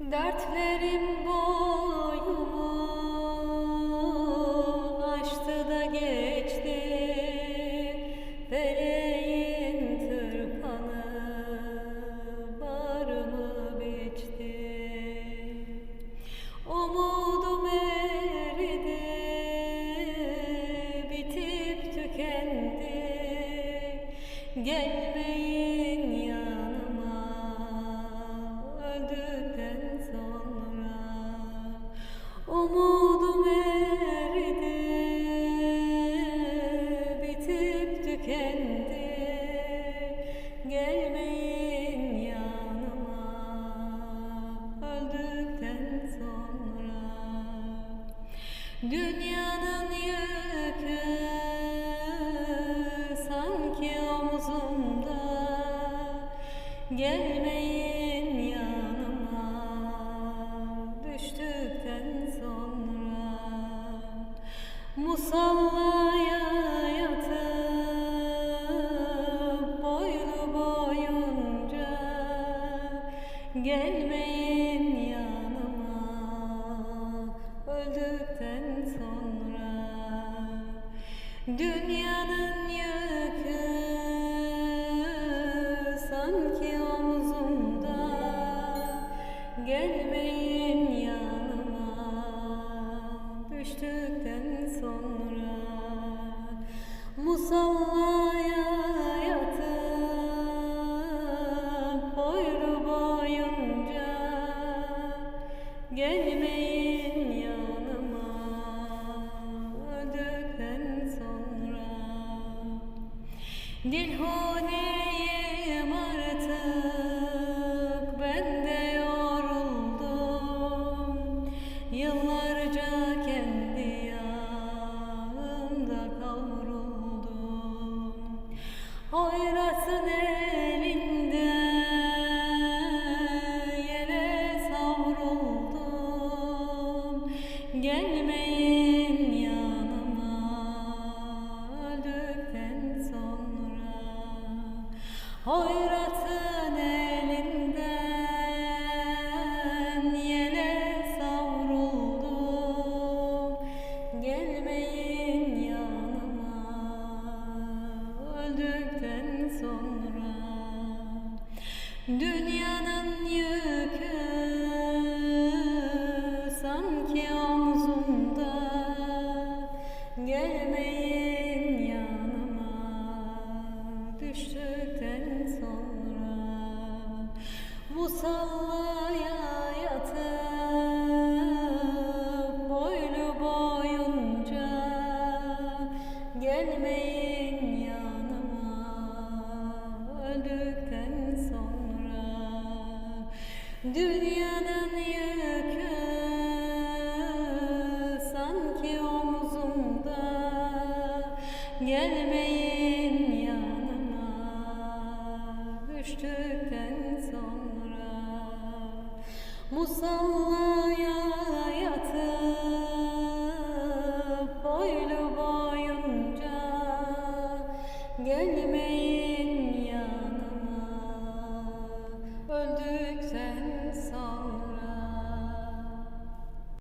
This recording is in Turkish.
Dertlerim boyumu aştı da geçti. Feleğin tırpanı barımı biçti. Umudum eridi, bitip tükendi. Gelmeyin Dünyanın yükü sanki omzumda Gelmeyin yanıma düştükten sonra. Musallaya yatıp boylu boyunca Gelmeyin yanıma. Öldükten Dünyanın yükü sanki omzumda. Gelmeyin yanıma. Düştükten sonra Musallaya yatıp boylu boyunca Gelmeyin Dilhuneyim artık ben de yoruldum. Yıllarca kendi yağımda kavruldum. Hoyrasın elinde yere savruldum. Gelmeyin Hoyratın elinden yere savruldum. Gelmeyin yanıma öldükten sonra. Dünyanın yükü sanki omzumda. Gelmeyin sallaya yatıp boylu boyunca gelmeyin yanıma. Öldükten sonra dünyanın yükü sanki omzumda gelmeyin yanıma. Düştük مصور